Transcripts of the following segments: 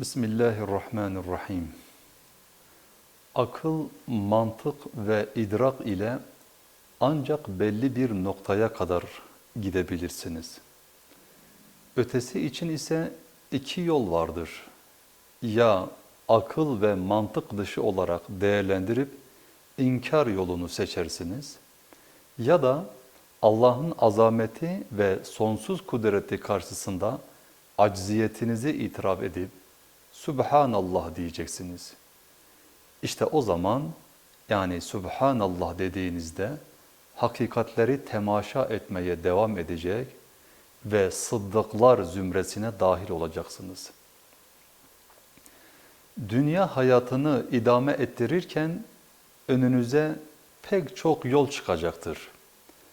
Bismillahirrahmanirrahim. Akıl, mantık ve idrak ile ancak belli bir noktaya kadar gidebilirsiniz. Ötesi için ise iki yol vardır. Ya akıl ve mantık dışı olarak değerlendirip inkar yolunu seçersiniz ya da Allah'ın azameti ve sonsuz kudreti karşısında acziyetinizi itiraf edip Subhanallah diyeceksiniz. İşte o zaman yani Subhanallah dediğinizde hakikatleri temaşa etmeye devam edecek ve sıddıklar zümresine dahil olacaksınız. Dünya hayatını idame ettirirken önünüze pek çok yol çıkacaktır.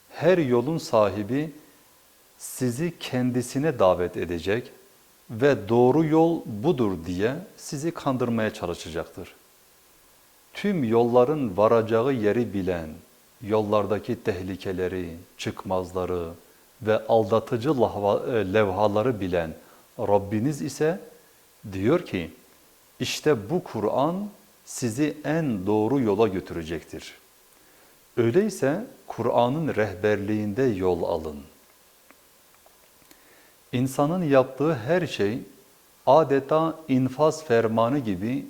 Her yolun sahibi sizi kendisine davet edecek ve doğru yol budur diye sizi kandırmaya çalışacaktır. Tüm yolların varacağı yeri bilen, yollardaki tehlikeleri, çıkmazları ve aldatıcı e, levhaları bilen Rabbiniz ise diyor ki, işte bu Kur'an sizi en doğru yola götürecektir. Öyleyse Kur'an'ın rehberliğinde yol alın. İnsanın yaptığı her şey adeta infaz fermanı gibi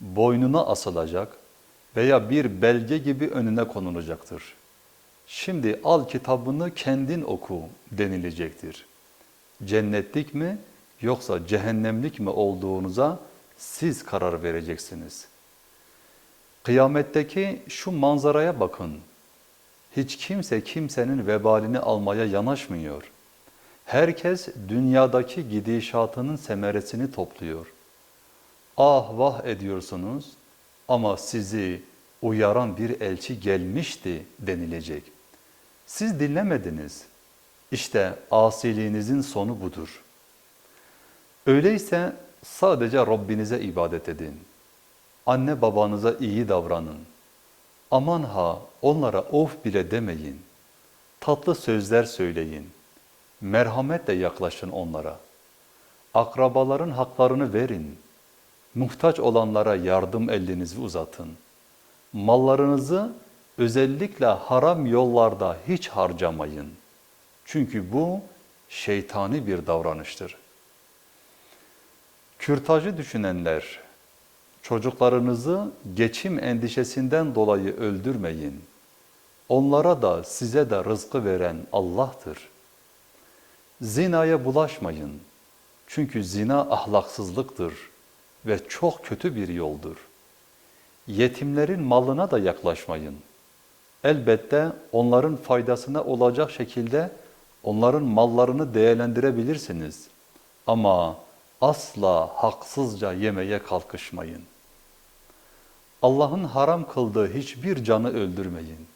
boynuna asılacak veya bir belge gibi önüne konulacaktır. Şimdi al kitabını kendin oku denilecektir. Cennetlik mi yoksa cehennemlik mi olduğunuza siz karar vereceksiniz. Kıyametteki şu manzaraya bakın. Hiç kimse kimsenin vebalini almaya yanaşmıyor. Herkes dünyadaki gidişatının semeresini topluyor. Ah vah ediyorsunuz ama sizi uyaran bir elçi gelmişti denilecek. Siz dinlemediniz. İşte asiliğinizin sonu budur. Öyleyse sadece Rabbinize ibadet edin. Anne babanıza iyi davranın. Aman ha onlara of bile demeyin. Tatlı sözler söyleyin. Merhametle yaklaşın onlara. Akrabaların haklarını verin. Muhtaç olanlara yardım elinizi uzatın. Mallarınızı özellikle haram yollarda hiç harcamayın. Çünkü bu şeytani bir davranıştır. Kürtajı düşünenler, çocuklarınızı geçim endişesinden dolayı öldürmeyin. Onlara da size de rızkı veren Allah'tır. Zinaya bulaşmayın. Çünkü zina ahlaksızlıktır ve çok kötü bir yoldur. Yetimlerin malına da yaklaşmayın. Elbette onların faydasına olacak şekilde onların mallarını değerlendirebilirsiniz. Ama asla haksızca yemeye kalkışmayın. Allah'ın haram kıldığı hiçbir canı öldürmeyin.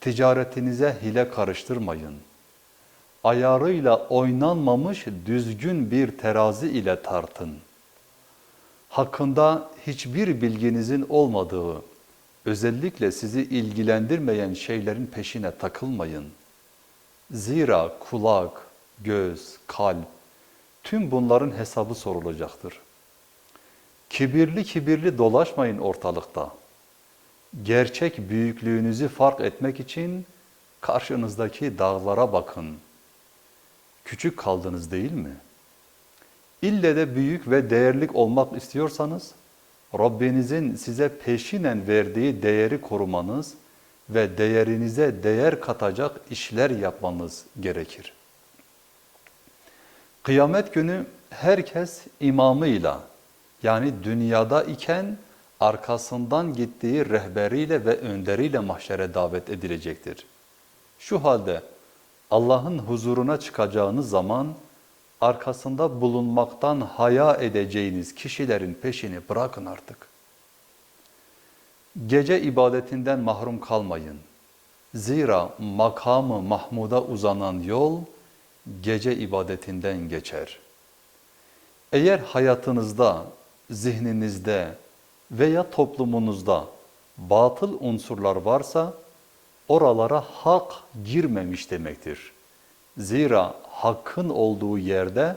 Ticaretinize hile karıştırmayın. Ayarıyla oynanmamış düzgün bir terazi ile tartın. Hakkında hiçbir bilginizin olmadığı, özellikle sizi ilgilendirmeyen şeylerin peşine takılmayın. Zira kulak, göz, kalp, tüm bunların hesabı sorulacaktır. Kibirli kibirli dolaşmayın ortalıkta. Gerçek büyüklüğünüzü fark etmek için karşınızdaki dağlara bakın. Küçük kaldınız değil mi? İlle de büyük ve değerlik olmak istiyorsanız, Rabbinizin size peşinen verdiği değeri korumanız ve değerinize değer katacak işler yapmanız gerekir. Kıyamet günü herkes imamıyla yani dünyada iken arkasından gittiği rehberiyle ve önderiyle mahşere davet edilecektir. Şu halde Allah'ın huzuruna çıkacağınız zaman arkasında bulunmaktan haya edeceğiniz kişilerin peşini bırakın artık. Gece ibadetinden mahrum kalmayın. Zira makamı Mahmud'a uzanan yol gece ibadetinden geçer. Eğer hayatınızda, zihninizde veya toplumunuzda batıl unsurlar varsa oralara hak girmemiş demektir. Zira hakkın olduğu yerde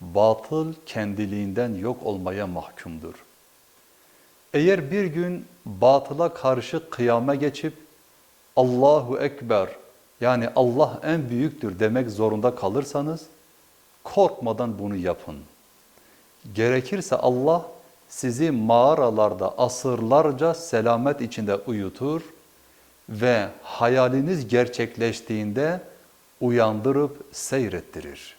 batıl kendiliğinden yok olmaya mahkumdur. Eğer bir gün batıla karşı kıyame geçip Allahu Ekber yani Allah en büyüktür demek zorunda kalırsanız korkmadan bunu yapın. Gerekirse Allah sizi mağaralarda asırlarca selamet içinde uyutur ve hayaliniz gerçekleştiğinde uyandırıp seyrettirir.